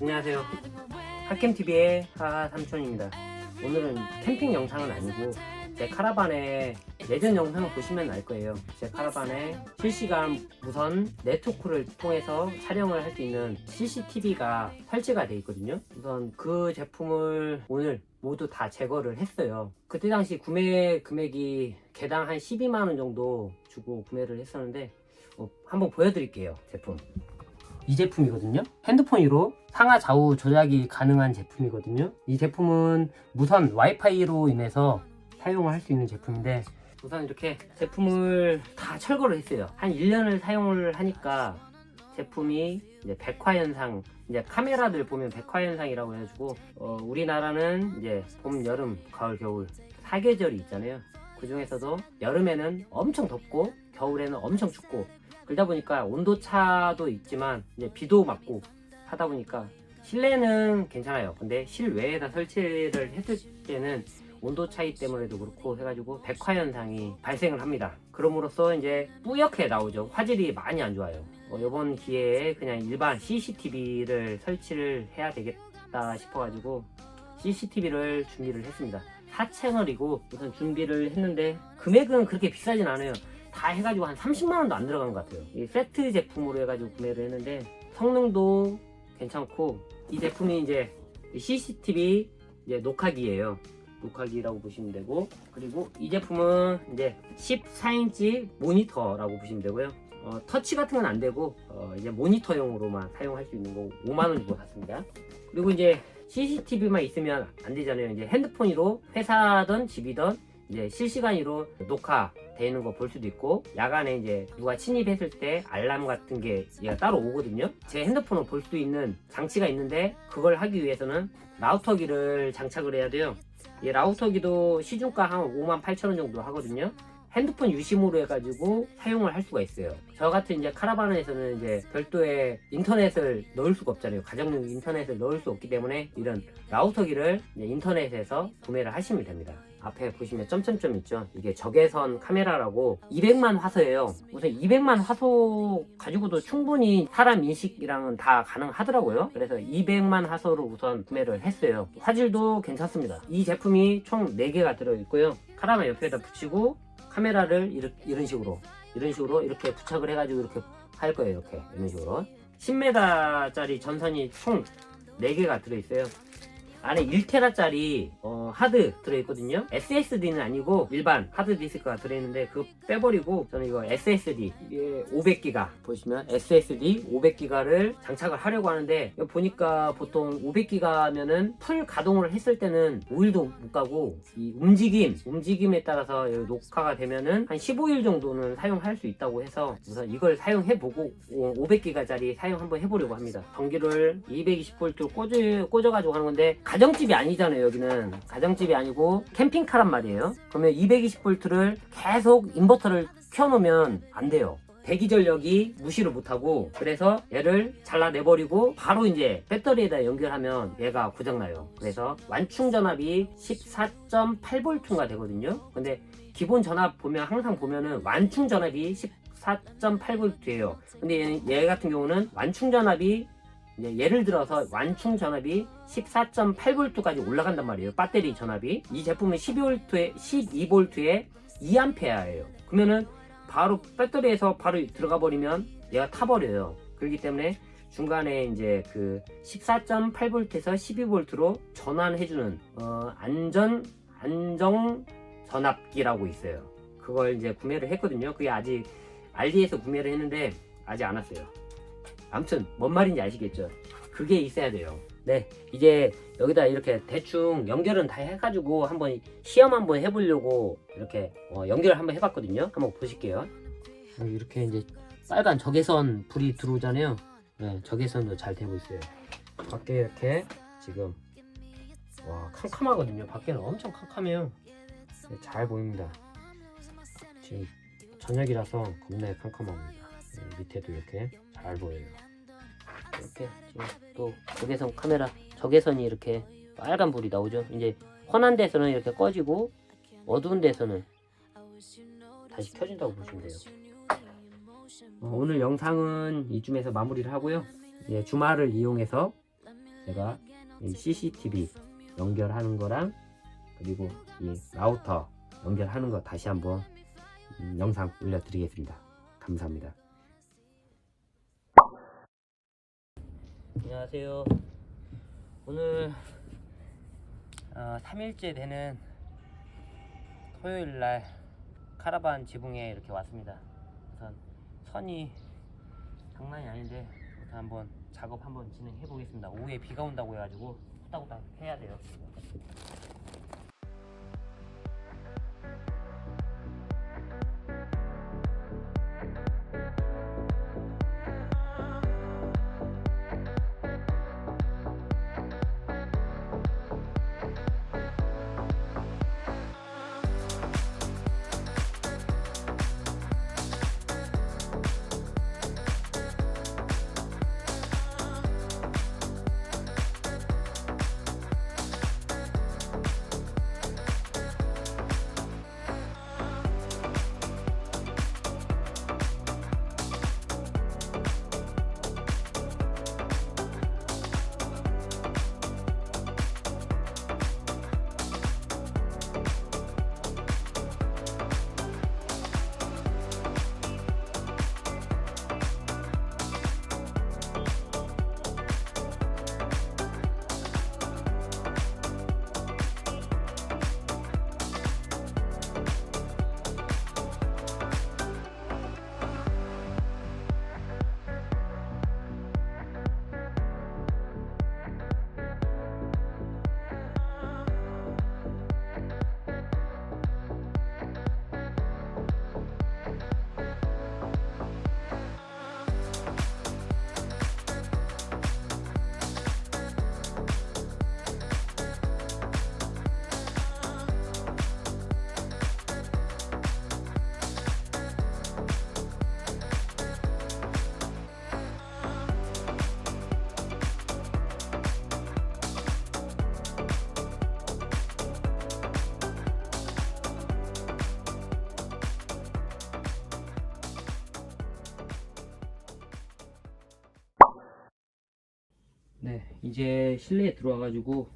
안녕하세요. 핫캠TV의 하삼촌입니다. 오늘은 캠핑 영상은 아니고 제 카라반의 예전 영상을 보시면 알 거예요. 제 카라반에 실시간 무선 네트워크를 통해서 촬영을 할 수 있는 CCTV가 설치가 되어 있거든요. 우선 그 제품을 오늘 모두 다 제거를 했어요. 그때 당시 구매 금액이 개당 한 12만원 정도 주고 구매를 했었는데 어, 한번 보여드릴게요. 제품. 이 제품이거든요. 핸드폰 으로 상하 좌우 조작이 가능한 제품이거든요. 이 제품은 무선 와이파이로 인해서 사용을 할 수 있는 제품인데 우선 이렇게 제품을 다 철거를 했어요. 한 1년을 사용을 하니까 제품이 이제 백화 현상, 이제 카메라들 보면 백화 현상이라고 해가지고 어, 우리나라는 이제 봄, 여름, 가을, 겨울 사계절이 있잖아요. 그 중에서도 여름에는 엄청 덥고 겨울에는 엄청 춥고 그러다 보니까 온도 차도 있지만 이제 비도 맞고 하다 보니까 실내는 괜찮아요. 근데 실외에다 설치를 했을 때는 온도 차이 때문에도 그렇고 해가지고 백화 현상이 발생을 합니다. 그럼으로써 이제 뿌옇게 나오죠. 화질이 많이 안 좋아요. 어, 이번 기회에 그냥 일반 CCTV를 설치를 해야 되겠다 싶어가지고 CCTV를 준비를 했습니다. 4채널이고 우선 준비를 했는데 금액은 그렇게 비싸진 않아요. 다 해가지고 한 30만원도 안 들어간 것 같아요. 이 세트 제품으로 해가지고 구매를 했는데 성능도 괜찮고 이 제품이 이제 CCTV 이제 녹화기예요. 녹화기라고 보시면 되고 그리고 이 제품은 이제 14인치 모니터라고 보시면 되고요. 어, 터치 같은 건 안 되고 어, 이제 모니터용으로만 사용할 수 있는 거 5만 원 주고 샀습니다. 그리고 이제 CCTV만 있으면 안 되잖아요. 이제 핸드폰으로 회사든 집이든 이제 실시간으로 녹화되어 있는 거 볼 수도 있고 야간에 이제 누가 침입했을 때 알람 같은 게 얘가 따로 오거든요. 제 핸드폰을 볼 수 있는 장치가 있는데 그걸 하기 위해서는 라우터기를 장착을 해야 돼요. 이 라우터기도 시중가 한 5만 8천 원 정도 하거든요. 핸드폰 유심으로 해가지고 사용을 할 수가 있어요. 저 같은 이제 카라반에서는 이제 별도의 인터넷을 넣을 수가 없잖아요. 가정용 인터넷을 넣을 수 없기 때문에 이런 라우터기를 인터넷에서 구매를 하시면 됩니다. 앞에 보시면 점점점 있죠. 이게 적외선 카메라라고 200만 화소예요. 우선 200만 화소 가지고도 충분히 사람 인식이랑은 다 가능하더라고요. 그래서 200만 화소로 우선 구매를 했어요. 화질도 괜찮습니다. 이 제품이 총 4개가 들어있고요. 카라반 옆에다 붙이고 카메라를 이렇게, 이런 식으로 이런 식으로 이렇게 부착을 해가지고 이렇게 할 거예요. 이렇게 이런 식으로 10m짜리 전선이 총 4개가 들어있어요. 안에 1테라짜리 어, 하드 들어있거든요. SSD는 아니고 일반 하드 디스크가 들어있는데 그거 빼버리고 저는 이거 SSD 이게 500기가 보시면 SSD 500기가를 장착을 하려고 하는데 보니까 보통 500기가면은 풀 가동을 했을 때는 5일도 못 가고 이 움직임 움직임에 따라서 녹화가 되면은 한 15일 정도는 사용할 수 있다고 해서 우선 이걸 사용해보고 500기가짜리 사용 한번 해보려고 합니다. 전기를 220V 꽂아, 꽂아가지고 하는 건데 가정집이 아니잖아요 여기는. 가정집이 아니고 캠핑카란 말이에요. 그러면 220V를 계속 인버터를 켜놓으면 안 돼요. 대기 전력이 무시를 못하고 그래서 얘를 잘라내버리고 바로 이제 배터리에다 연결하면 얘가 고장나요. 그래서 완충 전압이 14.8V가 되거든요. 근데 기본 전압 보면 항상 보면은 완충 전압이 14.8V예요. 근데 얘, 얘 같은 경우는 완충 전압이 예를 들어서 완충 전압이 14.8V까지 올라간단 말이에요. 배터리 전압이. 이 제품은 12V에 12V에 2A예요. 그러면은 바로 배터리에서 바로 들어가 버리면 얘가 타버려요. 그렇기 때문에 중간에 이제 그 14.8V에서 12V로 전환해주는 어, 안전 안정 전압기라고 있어요. 그걸 이제 구매를 했거든요. 그게 아직 알리에서 구매를 했는데 아직 안 왔어요. 아무튼 뭔 말인지 아시겠죠? 그게 있어야 돼요. 네, 이제 여기다 이렇게 대충 연결은 다 해가지고 한번 시험 한번 해보려고 이렇게 어, 연결을 한번 해봤거든요. 한번 보실게요. 이렇게 이제 빨간 적외선 불이 들어오잖아요. 네, 적외선도 잘 되고 있어요. 밖에 이렇게 지금 와 캄캄하거든요. 밖에는 엄청 캄캄해요. 네, 잘 보입니다. 지금 저녁이라서 겁내 캄캄합니다. 네, 밑에도 이렇게 잘 보여요. 이렇게 또 적외선 카메라 적외선이 이렇게 빨간 불이 나오죠. 이제 환한 데서는 이렇게 꺼지고 어두운 데서는 다시 켜진다고 보시면 돼요. 어, 오늘 영상은 이쯤에서 마무리를 하고요. 예, 주말을 이용해서 제가 이 CCTV 연결하는 거랑 그리고 이 라우터 연결하는 거 다시 한번 음, 영상 올려드리겠습니다. 감사합니다. 안녕하세요. 오늘 어, 3일째 되는 토요일 날 카라반 지붕에 이렇게 왔습니다. 우선 선이 장난이 아닌데 일단 한번 작업 한번 진행해 보겠습니다. 오후에 비가 온다고 해가지고 후딱후딱 해야 돼요. 네, 이제 실내에 들어와가지고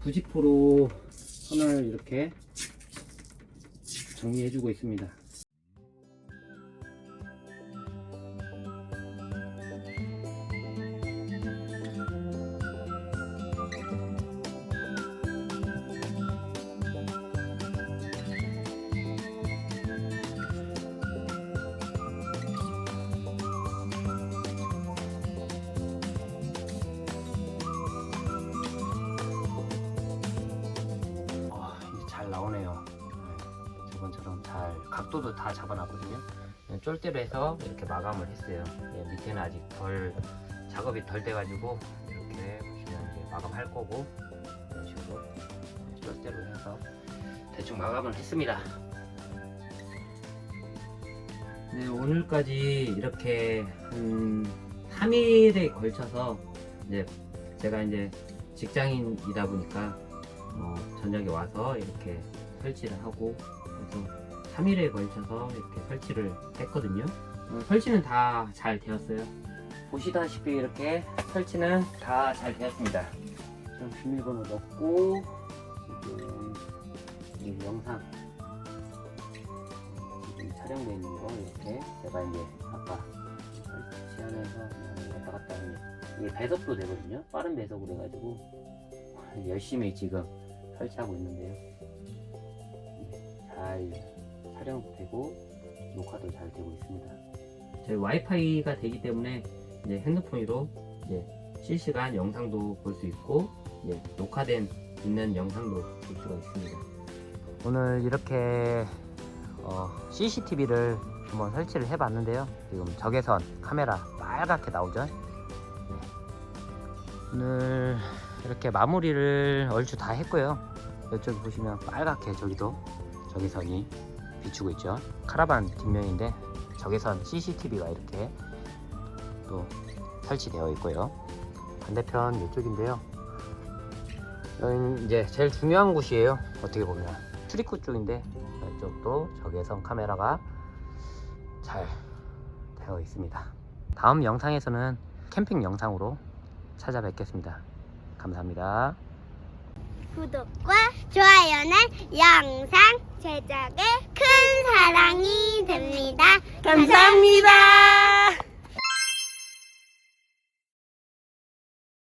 부직포로 선을 이렇게 정리해주고 있습니다. 각도도 다 잡아놨거든요. 네, 쫄대로 해서 이렇게 마감을 했어요. 예, 밑에는 아직 덜 작업이 덜 돼가지고 이렇게 보시면 이제 마감할 거고 이런 식으로 네, 쫄대로 해서 대충 마감을 했습니다. 네, 오늘까지 이렇게 한 3일에 걸쳐서 이제 제가 이제 직장인이다 보니까 어, 저녁에 와서 이렇게 설치를 하고 3일에 걸쳐서 이렇게 설치를 했거든요. 어, 설치는 다 잘 되었어요. 보시다시피 이렇게 설치는 다 잘 되었습니다. 좀 비밀번호 넣고 지금 이 영상 지금 촬영되어 있는 거 이렇게 제가 이제 아까 설치하면서 그냥 왔다 갔다 하는 이게 배속도 되거든요. 빠른 배속으로 해가지고 열심히 지금 설치하고 있는데요. 네, 잘 촬영도 되고 녹화도 잘 되고 있습니다. 저희 와이파이가 되기 때문에 이제 핸드폰으로 이제 실시간 영상도 볼 수 있고 이제 녹화된 있는 영상도 볼 수가 있습니다. 오늘 이렇게 CCTV를 한번 설치를 해봤는데요. 지금 적외선 카메라 빨갛게 나오죠. 네. 오늘 이렇게 마무리를 얼추 다 했고요. 이쪽 보시면 빨갛게 저기도 적외선이 비추고 있죠. 카라반 뒷면인데 적외선 CCTV가 이렇게 또 설치되어 있고요. 반대편 이쪽인데요. 여기 이제 제일 중요한 곳이에요. 어떻게 보면 출입구 쪽인데 이쪽도 적외선 카메라가 잘 되어 있습니다. 다음 영상에서는 캠핑 영상으로 찾아뵙겠습니다. 감사합니다. 구독과 좋아요는 영상 제작에 큰 사랑이 됩니다. 감사합니다.